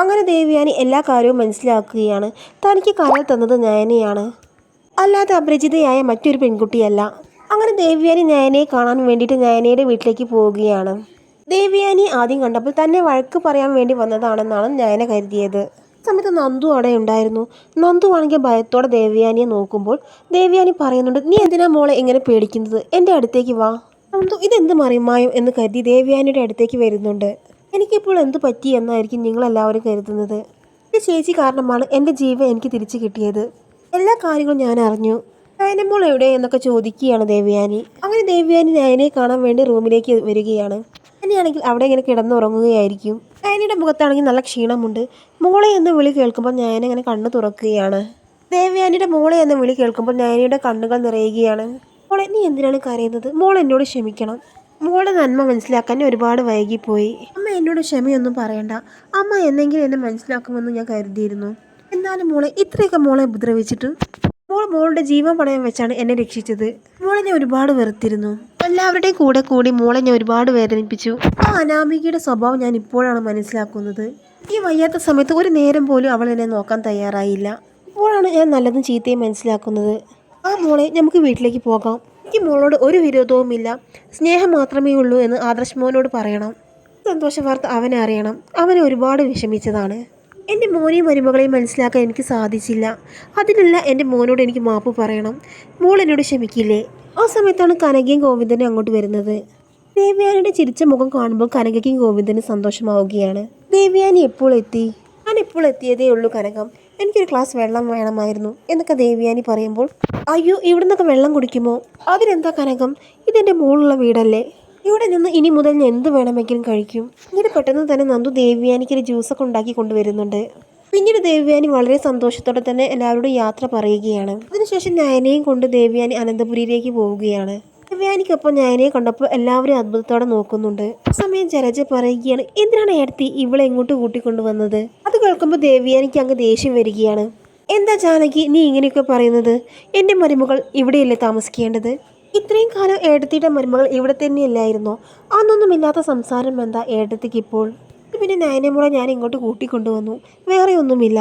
അങ്ങനെ ദേവ്യാനി എല്ലാ കാര്യവും മനസ്സിലാക്കുകയാണ്. തനിക്ക് കരൽ തന്നത് നയനയാണ്. അല്ലാതെ അപരിചിതയായ മറ്റൊരു പെൺകുട്ടിയല്ല. അങ്ങനെ ദേവ്യാനി നയനയെ കാണാൻ വേണ്ടിയിട്ട് നയനയുടെ വീട്ടിലേക്ക് പോവുകയാണ്. ദേവ്യാനി ആദ്യം കണ്ടപ്പോൾ തന്നെ വഴക്ക് പറയാൻ വേണ്ടി വന്നതാണെന്നാണ് നയന കരുതിയത്. സമയത്ത് നന്ദു അവിടെ ഉണ്ടായിരുന്നു. നന്ദു ആണെങ്കിൽ ഭയത്തോടെ ദേവ്യാനിയെ നോക്കുമ്പോൾ ദേവ്യാനി പറയുന്നുണ്ട് നീ എന്തിനാ മോളെ ഇങ്ങനെ പേടിക്കുന്നത്? എന്റെ അടുത്തേക്ക് വാ. നന്ദു ഇതെന്ത് മറിമായോ? എന്ന് കരുതി ദേവ്യാനിയുടെ അടുത്തേക്ക് വരുന്നുണ്ട്. എനിക്കിപ്പോൾ എന്ത് പറ്റി എന്നായിരിക്കും നിങ്ങളെല്ലാവരും കരുതുന്നത്? എന്റെ ചേച്ചി കാരണമാണ് എന്റെ ജീവൻ എനിക്ക് തിരിച്ചു കിട്ടിയത്. എല്ലാ കാര്യങ്ങളും ഞാൻ അറിഞ്ഞു. നയനമോൾ എവിടെ എന്നൊക്കെ ചോദിക്കുകയാണ് ദേവയാനി. അങ്ങനെ ദേവയാനി നയനെ കാണാൻ വേണ്ടി റൂമിലേക്ക് വരികയാണ്. നയനയാണെങ്കിൽ അവിടെ ഇങ്ങനെ കിടന്നുറങ്ങുകയായിരിക്കും. നയനയുടെ മുഖത്താണെങ്കിൽ നല്ല ക്ഷീണമുണ്ട്. മോളെ എന്ന് വിളി കേൾക്കുമ്പോൾ നയന ഇങ്ങനെ കണ്ണ് തുറക്കുകയാണ്. ദേവയാനിയുടെ മോളെ എന്ന് വിളി കേൾക്കുമ്പോൾ നയനയുടെ കണ്ണുകൾ നിറയുകയാണ്. മോളെ നീ എന്തിനാണ് കരയുന്നത്? മോൾ എന്നോട് ക്ഷമിക്കണം. മോളുടെ നന്മ മനസ്സിലാക്കാൻ ഒരുപാട് വൈകിപ്പോയി. അമ്മ എന്നോട് ക്ഷമയൊന്നും പറയണ്ട. അമ്മ എന്നെങ്കിലും എന്നെ മനസ്സിലാക്കുമെന്ന് ഞാൻ കരുതിയിരുന്നു. എന്നാലും മോളെ ഇത്രയൊക്കെ മോളെ ഉപദ്രവിച്ചിട്ട് മോൾ മോളുടെ ജീവൻ പണയം വെച്ചാണ് എന്നെ രക്ഷിച്ചത്. മോളെ ഞാൻ ഒരുപാട് വെറുത്തിരുന്നു. എല്ലാവരുടെയും കൂടെ കൂടി മോളെ ഞാൻ ഒരുപാട് വേദനിപ്പിച്ചു. ആ അനാമികയുടെ സ്വഭാവം ഞാൻ ഇപ്പോഴാണ് മനസ്സിലാക്കുന്നത്. ഈ വയ്യാത്ത സമയത്ത് ഒരു നേരം പോലും അവൾ എന്നെ നോക്കാൻ തയ്യാറായില്ല. ഇപ്പോഴാണ് ഞാൻ നല്ലതും ചീത്തയും മനസ്സിലാക്കുന്നത്. ആ മോളെ നമുക്ക് വീട്ടിലേക്ക് പോകാം. എനിക്ക് മോളോട് ഒരു വിരോധവുമില്ല. സ്നേഹം മാത്രമേ ഉള്ളൂ എന്ന് ആദർശ് മോനോട് പറയണം. സന്തോഷ വാർത്ത അവനെ അറിയണം. അവനെ ഒരുപാട് വിഷമിച്ചതാണ്. എന്റെ മോനെയും മരുമകളെയും മനസ്സിലാക്കാൻ എനിക്ക് സാധിച്ചില്ല. അതിനല്ല എന്റെ മോനോട് എനിക്ക് മാപ്പ് പറയണം. മോൾ എന്നോട് ക്ഷമിക്കില്ലേ? ആ സമയത്താണ് കനകയും ഗോവിന്ദനും അങ്ങോട്ട് വരുന്നത്. ദേവയാനിയുടെ ചിരിച്ച മുഖം കാണുമ്പോൾ കനകയ്ക്കും ഗോവിന്ദനും സന്തോഷമാവുകയാണ്. ദേവയാനി എപ്പോൾ എത്തി? ഞാൻ എപ്പോൾ എത്തിയതേ ഉള്ളൂ കനകം. എനിക്കൊരു ഗ്ലാസ് വെള്ളം വേണമായിരുന്നു എന്നൊക്കെ ദേവിയാനി പറയുമ്പോൾ അയ്യോ ഇവിടെ നിന്നൊക്കെ വെള്ളം കുടിക്കുമോ? അതിനെന്താ കനകം? ഇതെന്റെ മുകളിലുള്ള വീടല്ലേ? ഇവിടെ നിന്ന് ഇനി മുതൽ ഞാൻ എന്ത് വേണമെങ്കിലും കഴിക്കും? ഇങ്ങനെ പെട്ടെന്ന് തന്നെ നന്ദു ദേവിയാനിക്ക് ഒരു ജ്യൂസൊക്കെ ഉണ്ടാക്കി കൊണ്ടുവരുന്നുണ്ട്. പിന്നീട് ദേവ്യാനി വളരെ സന്തോഷത്തോടെ തന്നെ എല്ലാവരോടും യാത്ര പറയുകയാണ്. അതിനുശേഷം നയനയും കൊണ്ട് ദേവ്യാനി അനന്തപുരിയിലേക്ക് പോവുകയാണ്. ദേവ്യാനിക്കൊപ്പം ഞാനെ കണ്ടപ്പോൾ എല്ലാവരും അത്ഭുതത്തോടെ നോക്കുന്നുണ്ട്. ആ സമയം ജലജ പറയുകയാണ് എന്തിനാണ് ഏടത്തി ഇവളെ എങ്ങോട്ട് കൂട്ടിക്കൊണ്ടുവന്നത്? അത് കേൾക്കുമ്പോൾ ദേവ്യാനിക്ക് അങ്ങ് ദേഷ്യം വരികയാണ്. എന്താ ജാനകി നീ ഇങ്ങനെയൊക്കെ പറയുന്നത്? എന്റെ മരുമകൾ ഇവിടെയല്ലേ താമസിക്കേണ്ടത്? ഇത്രയും കാലം ഏടത്തിയുടെ മരുമകൾ ഇവിടെ തന്നെയല്ലായിരുന്നോ? അന്നൊന്നുമില്ലാത്ത സംസാരം എന്താ ഏടത്തിക്ക് ഇപ്പോൾ? പിന്നെ നയനമുള ഞാൻ ഇങ്ങോട്ട് കൂട്ടിക്കൊണ്ടുവന്നു. വേറെ ഒന്നുമില്ല.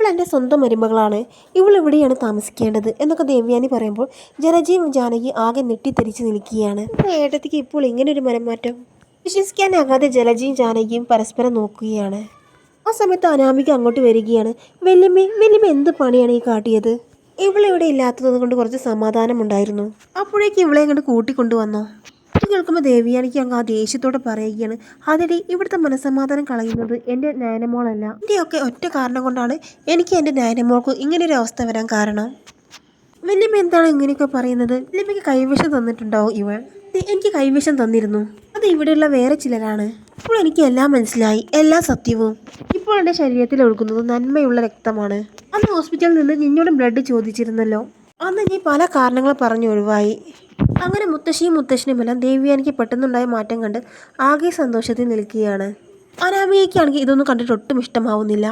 ഇവൾ എന്റെ സ്വന്തം മരുമകളാണ്. ഇവൾ ഇവിടെയാണ് താമസിക്കേണ്ടത്? എന്നൊക്കെ ദേവ്യാനി പറയുമ്പോൾ ജനജീവൻ ജാനകി ആകെ നെട്ടിത്തെറിച്ച് നിൽക്കുകയാണ്. ഏട്ടത്തിക്ക് ഇപ്പോൾ ഇങ്ങനെ ഒരു മനംമാറ്റം? വിശ്വസിക്കാനാകാതെ ജലജയും ജാനകിയും പരസ്പരം നോക്കുകയാണ്. ആ സമയത്ത് അനാമിക അങ്ങോട്ട് വരികയാണ്. വല്യമ്മ വല്യമ്മ എന്ത് പണിയാണ് ഈ കാട്ടിയത്? ഇവളിവിടെ ഇല്ലാത്തത് കൊണ്ട് കുറച്ച് സമാധാനമുണ്ടായിരുന്നു. അപ്പോഴേക്ക് ഇവളെ അങ്ങോട്ട് കൂട്ടിക്കൊണ്ടുവന്നോ. ഇത് കേൾക്കുമ്പോൾ ദേവിയാനിക്ക് അങ്ങ് ആ ദേഷ്യത്തോടെ പറയുകയാണ്. അതിടെ ഇവിടുത്തെ മനസ്സമാധാനം കളയുന്നത് എന്റെ നയനമോളല്ല. എന്റെയൊക്കെ ഒറ്റ കാരണം കൊണ്ടാണ് എനിക്ക് എന്റെ നയനമോൾക്ക് ഒരു അവസ്ഥ വരാൻ കാരണം. വല്യമ്മ എന്താണ് ഇങ്ങനെയൊക്കെ പറയുന്നത്? വല്യമ്മയ്ക്ക് കൈവശം തന്നിട്ടുണ്ടാവും ഇവൾ. എനിക്ക് കൈവശം തന്നിരുന്നു. അത് ഇവിടെയുള്ള വേറെ ചിലരാണ്. ഇപ്പോൾ എനിക്ക് എല്ലാം മനസ്സിലായി. എല്ലാ സത്യവും. ഇപ്പോൾ എന്റെ ശരീരത്തിൽ ഒഴുകുന്നത് നന്മയുള്ള രക്തമാണ്. അന്ന് ഹോസ്പിറ്റലിൽ നിന്ന് നിന്നോട് ബ്ലഡ് ചോദിച്ചിരുന്നല്ലോ. അന്ന് നീ പല കാരണങ്ങൾ പറഞ്ഞു ഒഴിവായി. അങ്ങനെ മുത്തശ്ശിയും മുത്തശ്ശനുമെല്ലാം ദേവിയാനിക്ക് പെട്ടെന്നുണ്ടായ മാറ്റം കണ്ട് ആകെ സന്തോഷത്തിൽ നിൽക്കുകയാണ്. അനാമികയ്ക്കാണെങ്കിൽ ഇതൊന്നും കണ്ടിട്ട് ഒട്ടും ഇഷ്ടമാവുന്നില്ല.